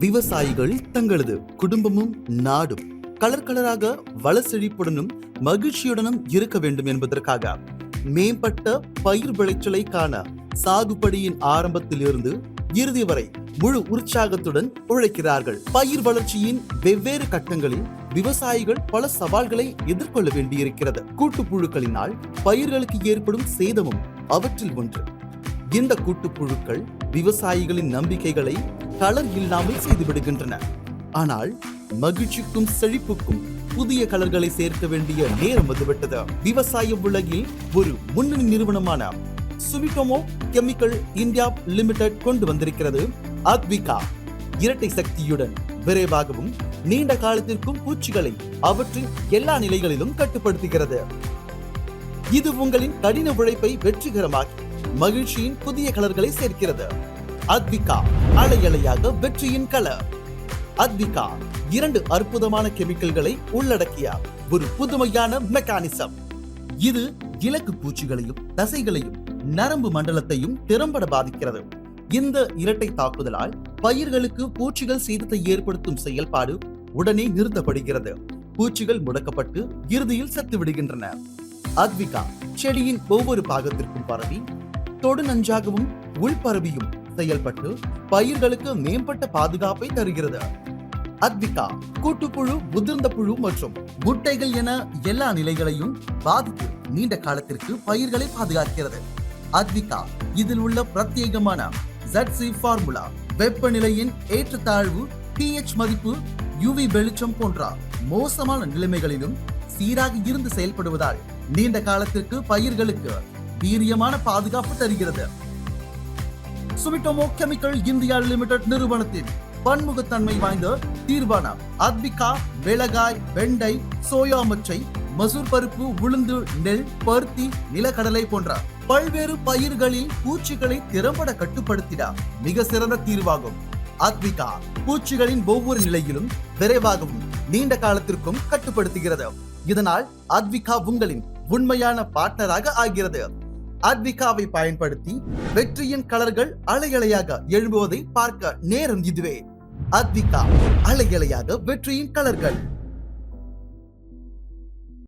விவசாயிகள் தங்களது குடும்பமும் நாடும் கலர் கலராக வள செழிப்புடனும் மகிழ்ச்சியுடனும் இருக்க வேண்டும் என்பதற்காக மேம்பட்ட பயிர் விளைச்சலை காண சாகுபடியின் ஆரம்பத்திலிருந்து இறுதி வரை முழு உற்சாகத்துடன் உழைக்கிறார்கள். பயிர் வளர்ச்சியின் வெவ்வேறு கட்டங்களில் விவசாயிகள் பல சவால்களை எதிர்கொள்ள வேண்டியிருக்கிறது. கூட்டுப்புழுக்களினால் பயிர்களுக்கு ஏற்படும் சேதமும் அவற்றில் ஒன்று. இந்த கூட்டுப்புழுக்கள் விவசாயிகளின் நம்பிக்கைகளை கலர் இல்லாமல் செய்து விடுகின்றன ஆனால் மகிழ்ச்சிக்கும் செழிப்புக்கும் புதிய கலர்களை சேர்க்க வேண்டிய நேரம் வந்துவிட்டது விவசாய உலகில் ஒரு முன்னணி நிறுவனமான சுமிட்டோமோ கெமிக்கல் இந்தியா லிமிடெட் கொண்டு வந்திருக்கிறது. அத்விகா இரட்டை சக்தியுடன் விரைவாகவும் நீண்ட காலத்திற்கும் பூச்சிகளை அவற்றின் எல்லா நிலைகளிலும் கட்டுப்படுத்துகிறது. இது உங்களின் கடின உழைப்பை வெற்றிகரமாக்கி மகிழ்ச்சியின் புதிய கலர்களை சேர்க்கிறது. அத்விகா அலையலையாக வெற்றியின் கலர். அத்விகா இரண்டு அற்புதமான கெமிக்கல்களை உள்ளடக்கிய ஒரு புதுமையான மெக்கானிசம். இது இலக்கு பூச்சிகளையும் தசைகளையும் நரம்பு மண்டலத்தையும் திறம்பட பாதிக்கிறது. இந்த இரட்டை தாக்குதலால் பயிர்களுக்கு பூச்சிகள் சேதத்தை ஏற்படுத்தும் செயல்பாடு உடனே நிறுத்தப்படுகிறது. பூச்சிகள் முடக்கப்பட்டு இறுதியில் செத்து விடுகின்றன. அத்விகா செடியின் ஒவ்வொரு பாகத்திற்கும் பரவி தொடு நஞ்சாகவும் உள்பரவியும் செயல்பட்டு பயிர்களுக்கு மேம்பட்ட பாதுகாப்பை தருகிறது. அத்விகா கூட்டுப்புழு முதிர்ந்த புழு மற்றும் முட்டைகள் என எல்லா நிலைகளையும் பாதித்து நீண்ட காலத்திற்கு பயிர்களை பாதுகாக்கிறது. அத்விகா இதில் உள்ள பிரத்யேகமான ஜட்சி ஃபார்முலா வெப்பநிலையின் ஏற்றத்தாழ்வு பிஹெச் மதிப்பு யுவி வெளிச்சம் போன்ற மோசமான நிலைமைகளிலும் சீராக இருந்து செயல்படுவதால் நீண்ட காலத்திற்கு பயிர்களுக்கு வீரியமான பாதுகாப்பு தருகிறது. சுமிட்டோமோ கெமிக்கல் இந்தியா லிமிடெட் நிறுவனத்தின் பன்முகத்தன்மை வாய்ந்த தீர்வான அத்பிகா மிளகாய் வெண்டை சோயா மச்சை மசூர் பருப்பு உளுந்து நெல் பருத்தி நிலக்கடலை போன்ற பல்வேறு பயிர்களில் பூச்சிகளை திறம்பட கட்டுப்படுத்திட மிக சிறந்த தீர்வாகும். அத்விகா பூச்சிகளின் ஒவ்வொரு நிலையிலும் விரைவாகவும் நீண்ட காலத்திற்கும் கட்டுப்படுத்துகிறது. இதனால் அத்விகா உங்களின் உண்மையான பார்ட்னராக ஆகிறது. அத்விகாவை பயன்படுத்தி வெற்றியின் கலர்கள் அலையலையாக எழும்புவதை பார்க்க நேரம் இதுவே. அத்விகா அலையலையாக வெற்றியின் கலர்கள்.